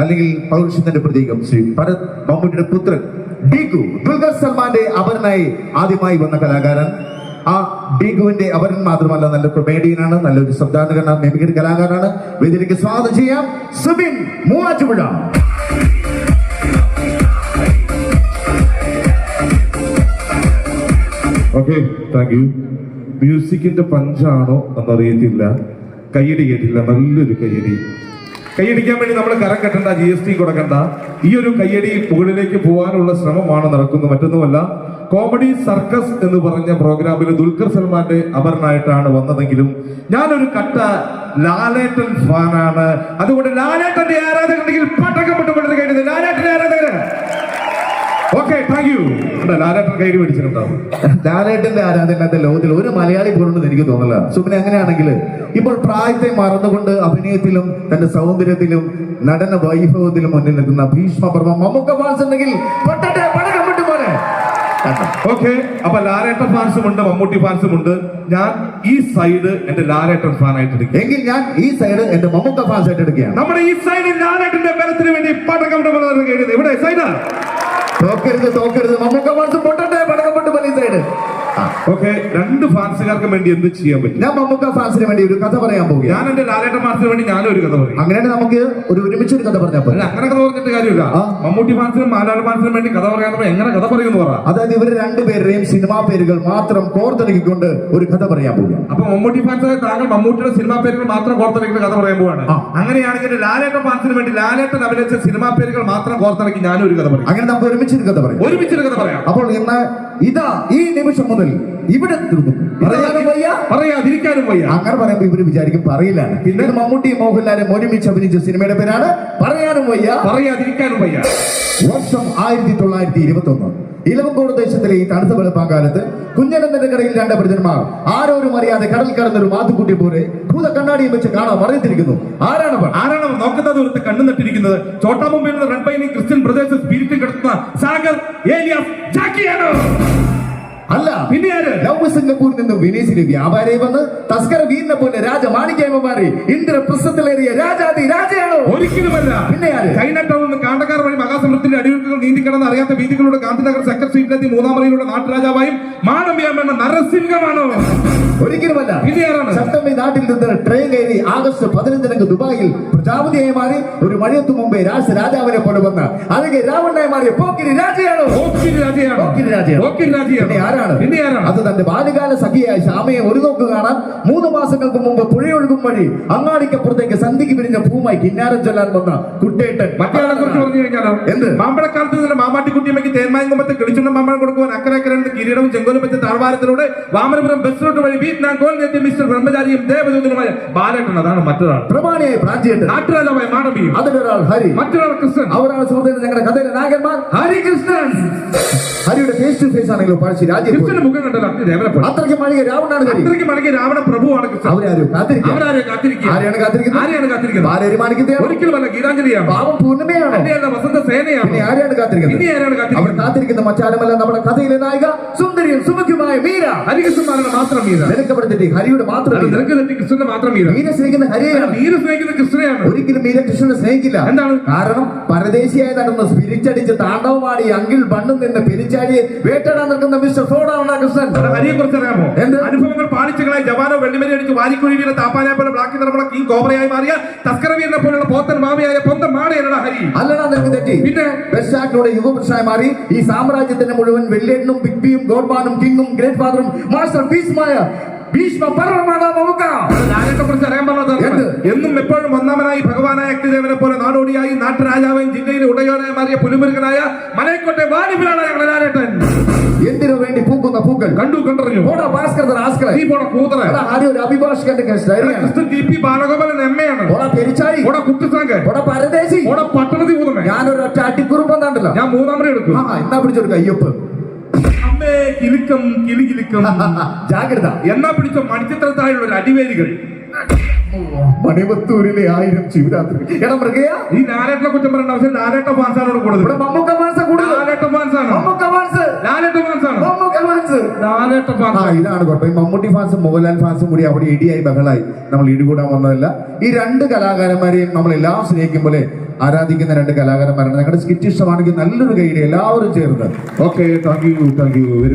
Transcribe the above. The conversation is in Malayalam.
അല്ലെങ്കിൽ പൗരുഷത്തിന്റെ പ്രതീകം ശ്രീ ഭരത് മമ്മൂട്ടിയുടെ പുത്രൻ ഡീഗു ദുൽഖർ സൽമാന്റെ അപരനായി ആദ്യമായി വന്ന കലാകാരൻ. ആ ഡീഗുവിന്റെ അപരൻ മാത്രമല്ല നല്ല കൊമേഡിയനാണ് നല്ലൊരു ശബ്ദാന്തകനാണ് മെമിക്രി കലാകാരനാണ്. വേദിയിലേക്ക് സ്വാഗതം ചെയ്യാം Subin Muvattupuzha. Okay thank you മ്യൂസിക്കിന്റെ പഞ്ചാണോ എന്നറിയത്തില്ല. കയ്യടി കേട്ടില്ല നല്ലൊരു കയ്യടി. കൈയടിക്കാൻ വേണ്ടി നമ്മൾ കരം കെട്ടണ്ട ജി എസ് ടി കൊടുക്കണ്ട. ഈ ഒരു കയ്യടി മുകളിലേക്ക് പോകാനുള്ള ശ്രമമാണ് നടക്കുന്നത്. മറ്റൊന്നുമല്ല കോമഡി സർക്കസ് എന്ന് പറഞ്ഞ പ്രോഗ്രാമിൽ ദുൽഖർ സൽമാന്റെ അപരനായിട്ടാണ് വന്നതെങ്കിലും ഞാനൊരു കട്ട ലാലേട്ടൻ ഫാനാണ്. അതുകൊണ്ട് ലാലേട്ടന്റെ ആരാധകരുണ്ടെങ്കിൽ പട്ടക്കം പെട്ടുകൊണ്ടത് കഴിഞ്ഞത് ലാലേട്ടന്റെ ആരാധകര്? ഓക്കെ താങ്ക് യു ലാലേട്ടൻ കയറി മേടിച്ചിട്ടുണ്ടാവും ലാലേട്ടന്റെ ആരാധനത്തെ ലോകത്തിൽ ഒരു മലയാളി പോലുണ്ടെന്ന് എനിക്ക് തോന്നില്ല സുബിന് എങ്ങനെയാണെങ്കിൽ ഇപ്പോൾ പ്രായത്തെ മറന്നുകൊണ്ട് അഭിനയത്തിലും തന്റെ സൗന്ദര്യത്തിലും നടന വൈഭവത്തിലും മുന്നിൽ നിൽക്കുന്ന ഭീഷ്മപർവം മമ്മൂക്ക ഫാൻസ് ഉണ്ടെങ്കിൽ? ഓക്കെ അപ്പൊ ലാലേട്ടൻ ഫാൻസും ഉണ്ട് മമ്മൂട്ടി ഫാൻസും ഉണ്ട്. ഞാൻ ഈ സൈഡ് എന്റെ ലാലേട്ടൻ ഫാൻ ആയിട്ട് എടുക്കും എങ്കിൽ ഞാൻ ഈ സൈഡ് എന്റെ മമ്മൂക്ക ഫാൻസ് ആയിട്ട് എടുക്കുകയാണ്. നമ്മുടെ ഈ സൈഡിൽ ലാലേട്ടന്റെ ബലത്തിന് വേണ്ടി പടക്കം ഇവിടെ സൈഡ് തോക്കരുത് തോക്കരുത്. നമുക്ക് ഫാൻസ് പൊട്ടട്ടെ പടക്കപ്പെട്ട് പലീസൈഡ് സൈഡ് ആ, ഓക്കെ രണ്ട് ഫാൻസുകാർക്കും വേണ്ടി എന്ത് ചെയ്യാൻ പറ്റും? ഞാൻ മമ്മൂക്ക ഫാൻസിന് വേണ്ടി ഒരു കഥ പറയാൻ പോവുകയാണ്. ഞാൻ എന്റെ ലാലേട്ട മാർസിന് വേണ്ടി ഞാനും ഒരു കഥ പറയും. അങ്ങനെയാണ് നമുക്ക് ഒരു ഒരുമിച്ച് ഒരു കഥ പറഞ്ഞാൽ അല്ല പോലെ അങ്ങനെ കഥ പറഞ്ഞിട്ട് കാര്യമില്ല. മമ്മൂട്ടി ഫാൻസിനും മാലാള ഫാൻസിനും വേണ്ടി കഥ പറയാൻ എങ്ങനെ കഥ പറയുമെന്ന് പറ. അതായത് ഇവർ രണ്ടുപേരുടെയും സിനിമാ പേരുകൾ മാത്രം കോർത്തിണക്കിക്കൊണ്ട് ഒരു കഥ പറയാൻ പോവുകയാണ്. അപ്പൊ മമ്മൂട്ടി ഫാൻസ് താങ്കൾ മമ്മൂട്ടിയുടെ സിനിമാ പേരുകൾ മാത്രം കോർത്തിണക്കുന്ന കഥ പറയാൻ പോവാണ്. അങ്ങനെയാണെങ്കിൽ ലാലേട്ടൻ ഫാൻസിന് വേണ്ടി ലാലേട്ടൻ അഭിനയിച്ച സിനിമാ പേരുകൾ മാത്രം കോർത്തിണക്കി ഞാനും ഒരു കഥ പറയും. അങ്ങനെ നമുക്ക് ഒരുമിച്ച് ഒരു കഥ പറയാം. ഒരുമിച്ച് ഒരു കഥ പറയാം. അപ്പോൾ ഇന്ന് ഇതാ ഈ നിമിഷം മുതൽ ഇവിടെ തീർന്നു പറയാനും വയ്യ. പറയാതിരിക്കാനും വയ്യ. അങ്ങനെ പറയുമ്പോ ഇവർ വിചാരിക്കും പറയില്ലാണ് പിന്നെ? മമ്മൂട്ടി മോഹൻലാലും ഒരുമിച്ച് അഭിനയിച്ച സിനിമയുടെ പേരാണ് പറയാനും വയ്യ. പറയാതിരിക്കാനും വയ്യ. വർഷം ആയിരത്തി തൊള്ളായിരത്തി ഇരുപത്തി ഒന്ന് ഇലവങ്കോട് ദേശത്തിലെ ഈ തണുത്ത വെളുപ്പാങ്കാലത്ത് കുഞ്ഞനന്ദന്റെ കടയിൽ രണ്ട് പ്രജന്മാർ ആരോരും അറിയാതെ കടൽ കടന്നൊരു മാത്തുക്കുട്ടി പോലെ ഭൂത കണ്ണാടിയും വെച്ച് കാണാൻ മറിയത്തിരിക്കുന്നു ആരാണ് ആരാണ് നോക്കുന്ന ദൂരത്ത് കണ്ണു നട്ടിരിക്കുന്നത്. ചോട്ടാ നിന്ന് ക്രിസ്ത്യൻ ബ്രദേഴ്സ് സ്പിരിറ്റ് കിടത്തുന്ന സാഗർ ഏലിയാസ് ജാക്കിയാണ് അല്ല പിന്നെ ആര്? ലവ് സിംഗപ്പൂരിൽ നിന്ന് വിനീസിന് വ്യാപാരി വന്ന് തസ്കര വീരിനെ പോലെ രാജമാണിക്യമ മാറി ഇന്ദ്രപ്രസ്ഥത്തിലേറിയ രാജാതി രാജയാണോ? ഒരിക്കലുമല്ല. പിന്നെ ആര്? ചൈന ടൗണിൽ നിന്ന് കാണ്ടക്കാർ വഴി അടിയൊഴുക്കുകൾ നീന്തിക്കിടന്ന് അറിയാത്ത വീതികളുടെ ഗാന്ധിനഗർ സെക്ടർ സ്ട്രീറ്റിലെത്തി മൂന്നാം മുറിയിലുള്ള നാട്ടുരാജാവായും മാനവ്യാമെന്ന നരസിംഹമാണോ ഒരിക്കലുമല്ല പിന്നെ സെപ്റ്റംബർ നാട്ടിൽ നിന്ന് ട്രെയിൻ കയറി ആഗസ്റ്റ് പതിനഞ്ചിനക്ക് ദുബായിൽ പ്രജാപതിയായി മാറി ഒരു മഴയത്തു മുമ്പേ രാജ രാജാവിനെ പോലെ വന്ന് അല്ലെങ്കിൽ രാവണനായി മാറി പോക്കിരി രാജയാണോ. ഓക്കിരി രാജയാണ്. പോക്കിരി രാജയാണ്. ഓക്കിരി രാജയാണ്. ആരാണ്? പിന്നെ ആരാണ്? അത് തന്റെ ബാല്യകാല സഖിയായ ശ്യാമയെ ഒരു നോക്ക് കാണാൻ മൂന്ന് മാസങ്ങൾക്ക് മുമ്പ് പുഴയൊഴുകും വഴി അങ്ങാടിക്കപ്പുറത്തേക്ക് സന്ധിക്ക് പിരിഞ്ഞ ഭൂമായി കിന്നാരം ചൊല്ലാൻ വന്ന കുട്ടേട്ടൻ. മറ്റേ പറഞ്ഞു കഴിഞ്ഞാൽ എന്ത്? മാമ്പഴക്കാലത്ത് തന്നെ മാമാട്ടിക്കുട്ടിയമ്മയ്ക്ക് തേന്മായങ്കുമ്പത്തെ കിളിച്ചുണ്ടം മാമ്പഴം കൊടുക്കുവാൻ അക്കരക്കരണ്ട് കിരീടവും ചെങ്കോലും വെച്ച താഴ്വാരത്തിലൂടെ വാമനപുരം ബസ് റൂട്ട് വഴി വിയറ്റ്നാം കോളിനെത്തിയ മിസ്റ്റർ ബ്രഹ്മചാരിയും ദേവദൂതനുമായ ബാലേട്ടൻ അതാണ് മറ്റൊരാൾ. പ്രമാണിയെ പ്രാഞ്ചിയേട്ടൻ. നാട്ടുരാജാവായ അതിലൊരാൾ ഹരി. മറ്റൊരാൾ കൃഷ്ണൻ. അവരാണ് സുഹൃത്തുക്കൾ ഞങ്ങളുടെ കഥയിലെ നായകന്മാർ. ഹരികൃഷ്ണൻ ഹരിയുടെ ഫേസ് ടു ഫേസ് ആണെങ്കിലും പഴശ്ശി രാജ്യം കൃഷ്ണന്റെ മുഖം കണ്ടല്ലോ അത്രയ്ക്ക് മണികെ രാവണാണ് ഹരി. അത്രയ്ക്ക് രാവണ പ്രഭുവാണ് കൃഷ്ണൻ. അവരാരും കാത്തിരിക്കുക അവരാരെ കാത്തിരിക്കുക ആരെയാണ് കാത്തിരിക്കുന്നത്? ആരെയാണ് കാത്തിരിക്കുന്നത്? ആരരിമാനിക്കുന്നതാണ് ഒരിക്കലുമല്ല ഗീതാഞ്ജലിയാണ്. പാവം പൂർണിമയാണ്. വസന്ത സേനയാണ്. ആരെയാണ് കാത്തിരിക്കുന്നത്? അവർ കാത്തിരിക്കുന്ന മറ്റാരുമല്ല നമ്മുടെ കഥയിലെ നായിക സുന്ദരിയും സുമുഖ്യമായ മീര. ഹരികൃഷ്ണന്മാരുടെ മാത്രം മീര. നിനക്കപ്പെടുത്തിട്ട് ഹരിയുടെ മാത്രം. നിനക്ക് തെറ്റി കൃഷ്ണന്റെ മാത്രം മീര. മീര സ്നേഹിക്കുന്ന ഹരിയാണ് മീര സ്നേഹിക്കുന്ന കൃഷ്ണനെയാണ്. ഒരിക്കലും മീര കൃഷ്ണനെ സ്നേഹിക്കില്ല. എന്താണ്? കാരണം പരദേശിയായി നടന്ന് സ്പിരിച്ചടിച്ച് താണ്ഡവമാടി അങ്കിൽ ബണ്ണും നിന്ന് പിരിച്ചാടിയെ വേട്ടടാൻ നിൽക്കുന്ന മിസ്റ്റർ സോഡാണ് കൃഷ്ണൻ. ഹരിയെ കുറിച്ച് അറിയാമോ? എന്ത്? അനുഭവങ്ങൾ പാലിച്ചുകളായി ജവാനോ വെള്ളിമരി അടിച്ച് വാരിക്കുഴി വീണ താപ്പാനെ പോലെ ബ്ലാക്ക് നിർമ്മള കീ കോബ്രയായി മാറിയ തസ്കര വീരനെ പോലുള്ള പോത്തൻ മാമയായ പൊന്തം മാടയല്ലടാ ഹരി. അല്ലടാ നിനക്ക് തെറ്റി. പിന്നെ? ബെസ്റ്റാക്കിലൂടെ യുവപുരുഷനായി മാറി. ഈ സാമ്രാജ്യത്തിന്റെ മുഴുവൻ വെല്ലേട്ടനും ബിഗ് ഗോർബാനും കിങ്ങും ഗ്രേറ്റ് ഫാദറും മാസ്റ്റർ പീസുമായ ഭീഷ്മ പർവമാണ് നമുക്ക് ലാലേട്ടനെ കുറിച്ച് അറിയാൻ പറഞ്ഞത് എന്ത്? എന്നും എപ്പോഴും ഒന്നാമനായി ഭഗവാനായ അഗ്നിദേവനെ പോലെ നാടോടിയായി നാട്ടുരാജാവും ജില്ലയിലെ ഉടയോനായി മാറിയ പുലിമുരുകനായ മലയക്കോട്ടെ വാലിബിലാണ് ഞങ്ങളുടെ ലാലേട്ടൻ. എന്തിനു വേണ്ടി പൂക്കുന്ന പൂക്കൾ? കണ്ടു കണ്ടറിഞ്ഞു. പോടാ ഭാസ്കർ ആസ്കർ നീ പോണ കൂതറ. ആദ്യം ഒരു അഭിഭാഷകന്റെ ക്രിസ്ത്യൻ ടി പി ബാലഗോപാലൻ എമ്മയാണ് പോടാ പെരിച്ചാഴി ഓടെ കുട്ടിസാങ്ക് പോടാ പരദേശി. ഓടെ പട്ടണത്തിൽ ഞാനൊരു ഒറ്റ അട്ടിക്കുറുപ്പം കണ്ടല്ലോ ഞാൻ മൂന്നാമനെ എടുക്കും. ആ എന്നാ പിടിച്ചൊരു കയ്യൊപ്പ് അമ്മേ കിലുക്കം കിലി കിലുക്കം ജാഗ്രത. എന്നാ പിടിച്ച? മണിച്ചിത്രത്തായുള്ള ഒരു അടിവേലികൾ. മണിപത്തൂരിലെ ആയിരം ശിവരാത്രി. എടാ മൃഗയ. ഈ ലാലേട്ടനെ കുറ്റം പറയേണ്ട ആവശ്യം. നാലേട്ട ഫാൻസാണോട് കൂടുതൽ. ഇവിടെ മമ്മൂക്ക ഫാൻസ് കൂടുതൽ. ലാലേട്ട ഫാൻസാണ്? മമ്മൂക്ക ഫാൻസ്. ലാലേട്ട ഫാൻസാണ്? മമ്മൂക്ക ഫാൻസ്. നാലേട്ട ഫാൻസ്. ആ ഇതാണ് കുഴപ്പം. മമ്മൂട്ടി ഫാൻസും മോഹൻലാൽ ഫാൻസും കൂടി അവിടെ ഇടിയായി ബഹളായി. നമ്മൾ ഇടികൂടാൻ വന്നതല്ല. ഈ രണ്ട് കലാകാരന്മാരെയും നമ്മൾ എല്ലാം സ്നേഹിക്കും പോലെ ആരാധിക്കുന്ന രണ്ട് കലാകാരന്മാരാണ് ഞങ്ങളുടെ സ്കിറ്റ് ഇഷ്ടമാണെങ്കിൽ നല്ലൊരു ഗൈഡ് എല്ലാവരും ചേർന്ന്. Okay thank you thank you very